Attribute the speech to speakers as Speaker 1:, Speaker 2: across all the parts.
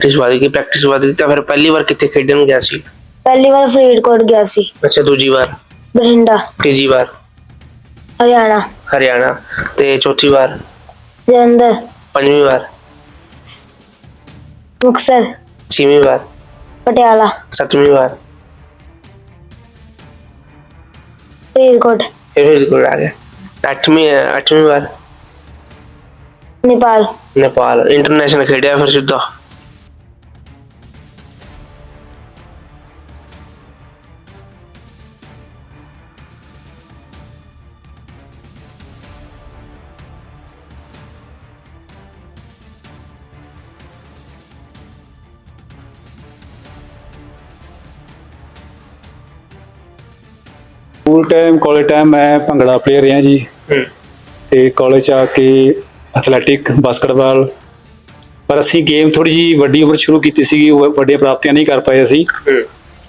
Speaker 1: Practice ਵਧੀ ਗਈ practice ਵਧੀ ਤਾਂ ਫਿਰ ਪਹਿਲੀ ਵਾਰ ਕਿੱਥੇ ਖੇਡਣ ਗਿਆ ਸੀ
Speaker 2: ਪਹਿਲੀ ਵਾਰ ਫਰੀਦਕੋਟ ਗਿਆ ਸੀ
Speaker 1: ਅੱਛਾ ਦੂਜੀ ਵਾਰ
Speaker 2: ਬਠਿੰਡਾ
Speaker 1: ਤੀਜੀ ਵਾਰ
Speaker 2: ਹਰਿਆਣਾ
Speaker 1: ਹਰਿਆਣਾ ਤੇ ਚੌਥੀ ਵਾਰ
Speaker 2: ਜਲੰਧਰ
Speaker 1: ਪੰਜਵੀਂ ਵਾਰ
Speaker 2: ਮੁਕਤਸਰ
Speaker 1: ਛੇਵੀਂ ਵਾਰ
Speaker 2: ਪਟਿਆਲਾ
Speaker 1: ਸੱਤਵੀਂ ਵਾਰ
Speaker 2: ਫਰੀਦਕੋਟ
Speaker 1: ਫਿਰ ਫਰੀਦਕੋਟ ਆ ਗਿਆ ਅੱਠਵੀਂ ਅੱਠਵੀਂ ਵਾਰ
Speaker 2: ਨੇਪਾਲ
Speaker 1: ਨੇਪਾਲ ਇੰਟਰਨੈਸ਼ਨਲ ਖੇਡਿਆ ਫਿਰ ਸਿੱਧਾ
Speaker 3: ਸਕੂਲ ਟਾਈਮ ਕਾਲਜ ਟਾਈਮ ਮੈਂ ਭੰਗੜਾ ਪਲੇਅਰ ਰਿਹਾ ਜੀ।
Speaker 1: ਹੂੰ।
Speaker 3: ਤੇ ਕਾਲਜ ਆ ਕੇ ਐਥਲੈਟਿਕ ਬਾਸਕਟਬਾਲ ਪਰ ਅਸੀਂ ਗੇਮ ਥੋੜੀ ਜੀ ਵੱਡੀ ਉਮਰ ਸ਼ੁਰੂ ਕੀਤੀ ਸੀਗੀ ਉਹ ਵੱਡੀਆਂ ਪ੍ਰਾਪਤੀਆਂ ਨਹੀਂ ਕਰ ਪਾਏ ਅਸੀਂ।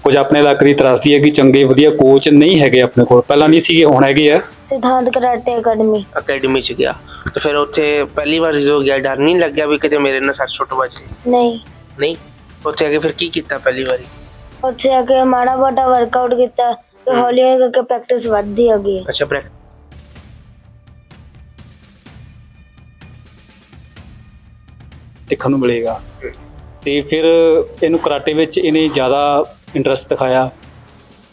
Speaker 3: ਕੁਝ ਆਪਣੇ ਇਲਾਕੇ ਦੀ ਤਰਾਸਦੀ ਹੈ ਕਿ ਚੰਗੇ ਵਧੀਆ ਕੋਚ ਨਹੀਂ ਹੈਗੇ ਆਪਣੇ ਕੋਲ। ਪਹਿਲਾਂ ਨਹੀਂ ਸੀਗੇ ਹੁਣ ਹੈਗੇ ਆ।
Speaker 2: ਸਿਧਾਂਤ ਕਰਾਟੇ ਅਕੈਡਮੀ।
Speaker 1: ਅਕੈਡਮੀ ਚ ਗਿਆ। ਤੇ ਫਿਰ ਉੱਥੇ ਪਹਿਲੀ ਵਾਰ ਜਦੋਂ ਗਿਆ ਡਰ ਨਹੀਂ ਲੱਗਿਆ ਵੀ ਕਿਤੇ ਮੇਰੇ ਨਾਲ ਸੱਟ ਸੁੱਟ ਵੱਜ
Speaker 2: ਨਹੀਂ।
Speaker 1: ਨਹੀਂ? ਉੱਥੇ ਆ ਕੇ ਫਿਰ ਕੀ ਕੀਤਾ ਪਹਿਲੀ ਵਾਰੀ?
Speaker 2: ਉੱਥੇ ਆ ਕੇ ਮਾੜਾ ਮੋਟਾ ਵਰਕਆਊਟ ਕੀਤਾ। ਹੌਲੀ ਹੌਲੀ ਕਰਕੇ ਪ੍ਰੈਕਟਿਸ ਵੱਧਦੀ ਆ ਗਈ
Speaker 1: ਅੱਛਾ ਪ੍ਰੈਕ
Speaker 3: ਦੇਖਣ ਨੂੰ ਮਿਲੇਗਾ। ਤੇ ਫਿਰ ਇਹਨੂੰ ਕਰਾਟੇ ਵਿੱਚ ਇਹਨੇ ਜ਼ਿਆਦਾ ਇੰਟਰਸਟ ਦਿਖਾਇਆ।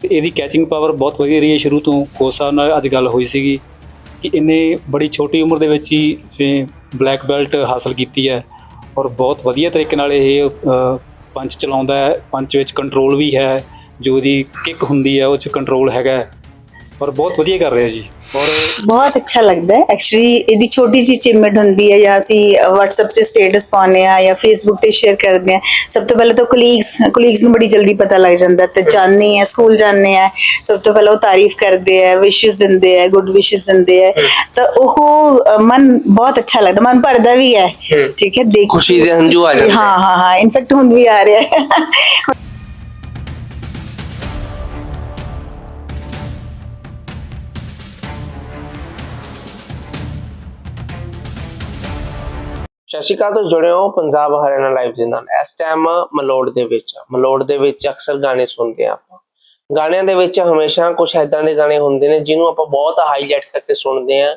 Speaker 3: ਤੇ ਇਹਦੀ ਕੈਚਿੰਗ ਪਾਵਰ ਬਹੁਤ ਵਧੀਆ ਰਹੀ ਹੈ ਸ਼ੁਰੂ ਤੋਂ। ਕੋਚ ਸਾਹਿਬ ਨਾਲ ਅੱਜ ਗੱਲ ਹੋਈ ਸੀਗੀ ਕਿ ਇਹਨੇ ਬੜੀ ਛੋਟੀ ਉਮਰ ਦੇ ਵਿੱਚ ਹੀ ਜਿਵੇਂ ਬਲੈਕ ਬੈਲਟ ਹਾਸਲ ਕੀਤੀ ਹੈ ਔਰ ਬਹੁਤ ਵਧੀਆ ਤਰੀਕੇ ਨਾਲ ਇਹ ਅ, ਪੰਚ ਚਲਾਉਂਦਾ ਹੈ। ਪੰਚ ਵਿੱਚ ਕੰਟਰੋਲ ਵੀ ਹੈ। ਜੋ ਇਹਦੀ ਕਿੱਕ ਹੁੰਦੀ ਹੈ ਉਹ 'ਚ ਕੰਟਰੋਲ ਹੈਗਾ। ਔਰ ਬਹੁਤ ਵਧੀਆ ਕਰ ਰਿਹਾ ਜੀ। ਔਰ
Speaker 4: ਬਹੁਤ ਅੱਛਾ ਲੱਗਦਾ ਹੈ। ਐਕਚੁਅਲੀ ਇਹਦੀ ਛੋਟੀ ਜਿਹੀ ਅਚੀਵਮੈਂਟ ਹੁੰਦੀ ਹੈ ਜਾਂ ਅਸੀਂ WhatsApp 'ਤੇ ਸਟੇਟਸ ਪਾਉਂਦੇ ਆ ਜਾਂ Facebook ਤੇ ਸ਼ੇਅਰ ਕਰਦੇ ਆ ਸਭ ਤੋਂ ਪਹਿਲਾਂ ਤਾਂ ਕੁਲੀਗਸ ਕੁਲੀਗਸ ਨੂੰ ਬੜੀ ਜਲਦੀ ਪਤਾ ਲੱਗ ਜਾਂਦਾ ਤੇ ਜਾਣਦੇ ਆ ਸਕੂਲ ਜਾਂਦੇ ਆ ਸਭ ਤੋਂ ਪਹਿਲਾਂ ਉਹ ਤਾਰੀਫ ਕਰਦੇ ਆ ਵਿਸ਼ੇਸ ਦਿੰਦੇ ਆ ਗੁੱਡ ਵਿਸ਼ੇਸ ਦਿੰਦੇ ਆ ਤਾਂ ਉਹ ਅ, ਮਨ ਬਹੁਤ ਅੱਛਾ ਲੱਗਦਾ ਮਨ ਭਰਦਾ ਵੀ ਹੈ।
Speaker 1: ਹੂੰ।
Speaker 4: ਠੀਕ ਹੈ ਦੇਖ।
Speaker 1: ਖੁਸ਼ੀ ਦੇ ਹੰਝੂ ਆ ਜਾਂਦੇ
Speaker 4: ਹਾਂ ਹਾਂ ਹਾਂ ਇਨਫੈਕਟ ਹੁਣ ਵੀ ਆ ਰਿਹਾ ਹੈ।
Speaker 1: ਸਤਿ ਸ਼੍ਰੀ ਅਕਾਲ ਤੁਸੀਂ ਜੁੜੇ ਹੋ ਪੰਜਾਬ ਹਰਿਆਣਾ ਲਾਈਵ ਦੇ ਨਾਲ। ਇਸ ਟਾਈਮ ਮਲੋੜ ਦੇ ਵਿੱਚ ਮਲੋੜ ਦੇ ਵਿੱਚ ਅਕਸਰ ਗਾਣੇ ਸੁਣਦੇ ਆ ਆਪਾਂ। ਗਾਣਿਆਂ ਦੇ ਵਿੱਚ ਹਮੇਸ਼ਾ ਕੁਝ ਐਦਾਂ ਦੇ ਗਾਣੇ ਹੁੰਦੇ ਨੇ ਜਿਹਨੂੰ ਆਪਾਂ ਬਹੁਤ ਹਾਈਲਾਈਟ ਕਰਕੇ ਸੁਣਦੇ ਆ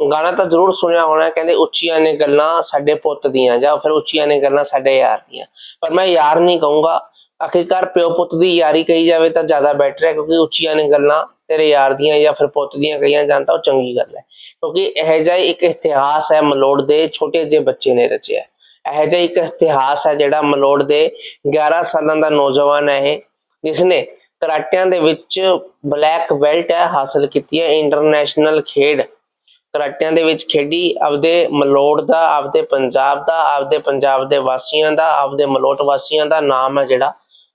Speaker 1: ਗਾਣਾ ਤਾਂ ਜ਼ਰੂਰ ਸੁਣਿਆ ਹੋਣਾ, ਕਹਿੰਦੇ ਉੱਚੀਆਂ ਨੇ ਗੱਲਾਂ ਸਾਡੇ ਪੁੱਤ ਦੀਆਂ ਜਾਂ ਫਿਰ ਉੱਚੀਆਂ ਨੇ ਗੱਲਾਂ ਸਾਡੇ ਯਾਰ ਦੀਆਂ। ਪਰ ਮੈਂ ਯਾਰ ਨਹੀਂ ਕਹੂੰਗਾ। ਆਖਿਰਕਾਰ ਪਿਓ ਪੁੱਤ ਦੀ ਯਾਰੀ ਕਹੀ ਜਾਵੇ ਤਾਂ ਜ਼ਿਆਦਾ ਬੈਟਰ ਹੈ ਕਿਉਂਕਿ ਉੱਚੀਆਂ ਨੇ ਗੱਲਾਂ ਤੇਰੇ ਯਾਰ ਦੀਆਂ ਜਾਂ ਫਿਰ ਪੁੱਤ ਦੀਆਂ ਕਹੀਆਂ ਜਾਣ ਤਾਂ ਉਹ ਚੰਗੀ ਗੱਲ ਹੈ। ਕਿਉਂਕਿ ਇਹ ਜਿਹਾ ਇੱਕ ਇਤਿਹਾਸ ਹੈ ਮਲੋੜ ਦੇ ਛੋਟੇ ਜਿਹੇ ਬੱਚੇ ਨੇ ਰਚਿਆ ਇਹ ਜਿਹਾ ਇੱਕ ਇਤਿਹਾਸ ਹੈ ਜਿਹੜਾ ਮਲੋੜ ਦੇ 11 ਸਾਲਾਂ ਦਾ ਨੌਜਵਾਨ ਹੈ ਇਹ, ਜਿਸਨੇ ਕਰਾਟਿਆਂ ਦੇ ਵਿੱਚ ਬਲੈਕ ਬੈਲਟ ਹੈ ਹਾਸਲ ਕੀਤੀ ਹੈ, ਇੰਟਰਨੈਸ਼ਨਲ ਖੇਡ। ਕਰਾਟਿਆਂ ਦੇ ਵਿੱਚ ਖੇਡੀ, ਆਪਦੇ ਮਲੋੜ ਦਾ, ਆਪਦੇ ਪੰਜਾਬ ਦਾ, ਆਪਦੇ ਪੰਜਾਬ ਦੇ ਵਾਸੀਆਂ ਦਾ, ਆਪਦੇ ਮਲੋਟ ਵਾਸੀਆਂ ਦਾ ਨਾਮ ਹੈ ਜਿਹੜਾ।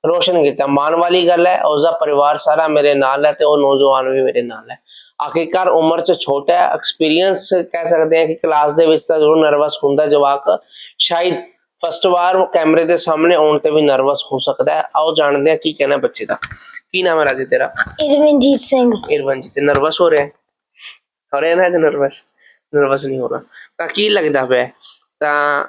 Speaker 1: ਰੋਸ਼ਨ ਕੀਤਾ। ਮਾਣ ਵਾਲੀ ਗੱਲ ਹੈ ਉਸ ਦਾ ਪਰਿਵਾਰ ਸਾਰਾ ਮੇਰੇ ਨਾਲ ਹੈ ਤੇ ਉਹ ਨੌਜਵਾਨ ਵੀ ਮੇਰੇ ਨਾਲ ਹੈ। ਆਖਿਰਕਾਰ ਉਮਰ 'ਚ ਛੋਟਾ ਹੈ ਐਕਸਪੀਰੀਅੰਸ ਕਹਿ ਸਕਦੇ ਹਾਂ ਕਿ ਕਲਾਸ ਦੇ ਵਿੱਚ ਤਾਂ ਜ਼ਰੂਰ ਨਰਵਸ ਹੁੰਦਾ ਜਵਾਕ। ਸ਼ਾਇਦ ਫਸਟ ਵਾਰ ਕੈਮਰੇ ਦੇ ਸਾਹਮਣੇ ਆਉਣ ਤੇ ਵੀ ਨਰਵਸ ਹੋ ਸਕਦਾ ਹੈ। ਆਓ ਜਾਣਦੇ ਹਾਂ ਕੀ ਕਹਿਣਾ ਬੱਚੇ ਦਾ। ਕੀ ਨਾਮ ਹੈ ਰਾਜੇ ਤੇਰਾ?
Speaker 2: ਇਰਵਿਨਜੀਤ ਸਿੰਘ।
Speaker 1: ਇਰਵਨ ਜੀ ਤੇ ਨਰਵਸ ਹੋ ਰਿਹਾ ਹੈ? ਹੋ ਰਿਹਾ ਨਾ ਨਰਵਸ ਨਰਵਸ ਨਹੀਂ ਹੋਣਾ ਤਾਂ ਕੀ ਲੱਗਦਾ ਪਿਆ ਹੈ? ਤਾਂ